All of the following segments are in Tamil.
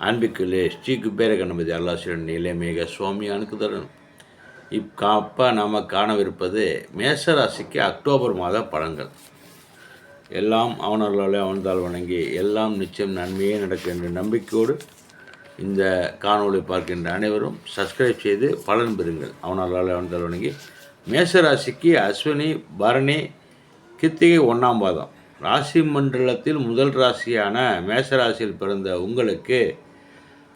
அன்பிற்குள்ளே ஸ்ரீ குபேர கணபதி அல்லாசிரன் நிலைமேக சுவாமி அணுக்குதரன் இக்காப்ப நாம் காணவிருப்பது மேசராசிக்கு அக்டோபர் மாத பழங்கள் எல்லாம் அவனர்களாலே அவன்தால் வணங்கி எல்லாம் நிச்சயம் நன்மையே நடக்கும் என்ற நம்பிக்கையோடு இந்த காணொளி பார்க்கின்ற அனைவரும் சப்ஸ்கிரைப் செய்து பலன் பெறுங்கள். அவனர்களாலே அவன்தால் வணங்கி மேசராசிக்கு அஸ்வினி பரணி கித்திகை ஒன்றாம் பாதம். ராசி மண்டலத்தில் முதல் ராசியான மேசராசியில் பிறந்த உங்களுக்கு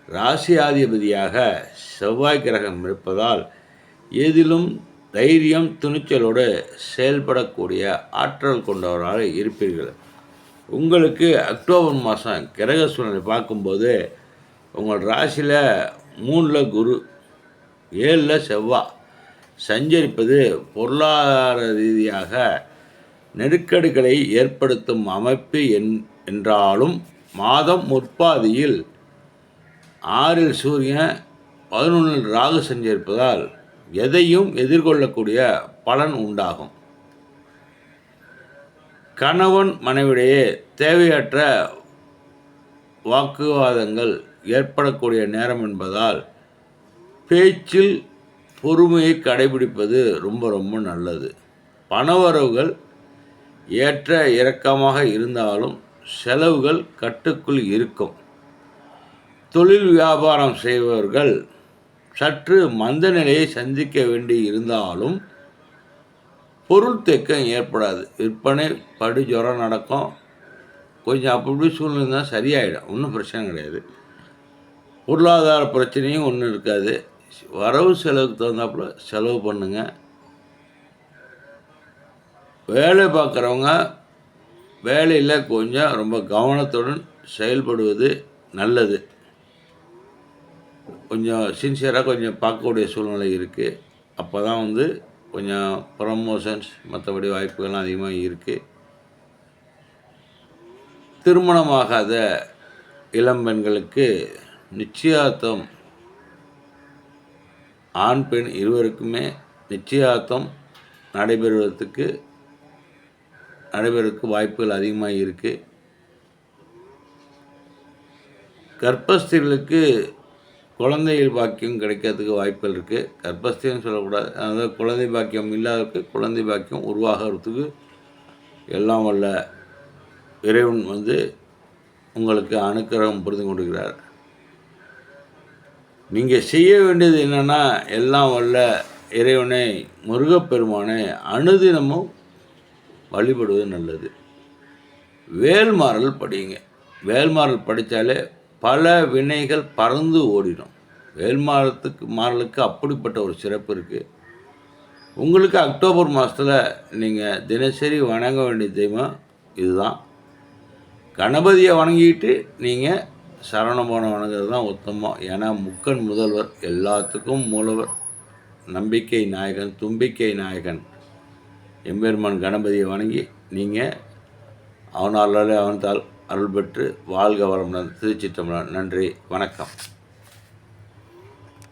ராசியாதிபதியாக செவ்வாய் கிரகம் இருப்பதால் எதிலும் தைரியம் துணிச்சலோடு செயல்படக்கூடிய ஆற்றல் கொண்டவராக இருப்பீர்கள். உங்களுக்கு அக்டோபர் மாதம் கிரக சூழ்நிலை பார்க்கும்போது உங்கள் ராசியில் மூணில் குரு ஏழில் செவ்வாய் சஞ்சரிப்பது பொருளாதார ரீதியாக நெருக்கடிகளை ஏற்படுத்தும் அமைப்பு என் என்றாலும் மாதம் முற்பாதியில் ஆறில் சூரியன் பதினொன்றில் ராகு சஞ்சரிப்பதால் எதையும் எதிர்கொள்ளக்கூடிய பலன் உண்டாகும். கணவன் மனைவிடையே தேவையற்ற வாக்குவாதங்கள் ஏற்படக்கூடிய நேரம் என்பதால் பேச்சில் பொறுமையை கடைபிடிப்பது ரொம்ப ரொம்ப நல்லது. பணவரவுகள் ஏற்ற இறக்கமாக இருந்தாலும் செலவுகள் கட்டுக்குள் இருக்கும். தொழில் வியாபாரம் செய்பவர்கள் சற்று மந்த நிலையை சந்திக்க வேண்டி இருந்தாலும் பொருள் தேக்கம் ஏற்படாது. விற்பனை படு ஜுரம் நடக்கும். கொஞ்சம் அப்படி சூழ்நிலை தான் சரியாயிடும். ஒன்றும் பிரச்சனை கிடையாது. பொருளாதார பிரச்சனையும் ஒன்றும் இருக்காது. வரவு செலவுக்கு தகுந்தாப்புல செலவு பண்ணுங்க. வேலை பார்க்குறவங்க வேலையில் கொஞ்சம் ரொம்ப கவனத்துடன் செயல்படுவது நல்லது. கொஞ்சம் சின்சியராக கொஞ்சம் பார்க்கக்கூடிய சூழ்நிலை இருக்குது அப்போ தான் வந்து கொஞ்சம் ப்ரமோஷன்ஸ் மற்றபடி வாய்ப்புகள்லாம் அதிகமாக இருக்குது திருமணமாகாத இளம் பெண்களுக்கு நிச்சயார்த்தம் ஆண் பெண் இருவருக்குமே நிச்சயார்த்தம் நடைபெறுவதற்கு நடைபெறதுக்கு வாய்ப்புகள் அதிகமாக இருக்குது கர்ப்பஸ்திரிகளுக்கு குழந்தைகள் பாக்கியம் கிடைக்கிறதுக்கு வாய்ப்புகள் இருக்குது கர்ப்பஸ்தின்னு சொல்லக்கூடாது. அதாவது குழந்தை பாக்கியம் இல்லாதவருக்கு குழந்தை பாக்கியம் உருவாகிறதுக்கு எல்லாம் வல்ல இறைவன் வந்து உங்களுக்கு அனுக்கிரகம் புரிந்து கொடுக்கிறார் நீங்கள் செய்ய வேண்டியது என்னென்னா எல்லாம் வல்ல இறைவனை முருகப்பெருமானை அனுதினமும் வழிபடுவது நல்லது. வேல்மாறல் படியுங்க. வேல்மாறல் படித்தாலே பல வினைகள் பறந்து ஓடிடும். வேல்மாறத்துக்கு மாறலுக்கு அப்படிப்பட்ட ஒரு சிறப்பு இருக்குது உங்களுக்கு அக்டோபர் மாதத்தில் நீங்கள் தினசரி வணங்க வேண்டிய தெய்வம் இதுதான். கணபதியை வணங்கிட்டு நீங்கள் சரணபவனை வணங்குறது தான் உத்தமம். ஏன்னா முக்கன் முதல்வர் எல்லாத்துக்கும் மூலவர். நம்பிக்கை நாயகன் தும்பிக்கை நாயகன். எம்பெருமான் கணபதியை வணங்கி நீங்கள் அவனால் அவன்தால் அருள் பெற்று வாழ்க வளமுடன் திருச்சிற்றம்பலம் நன்றி வணக்கம்.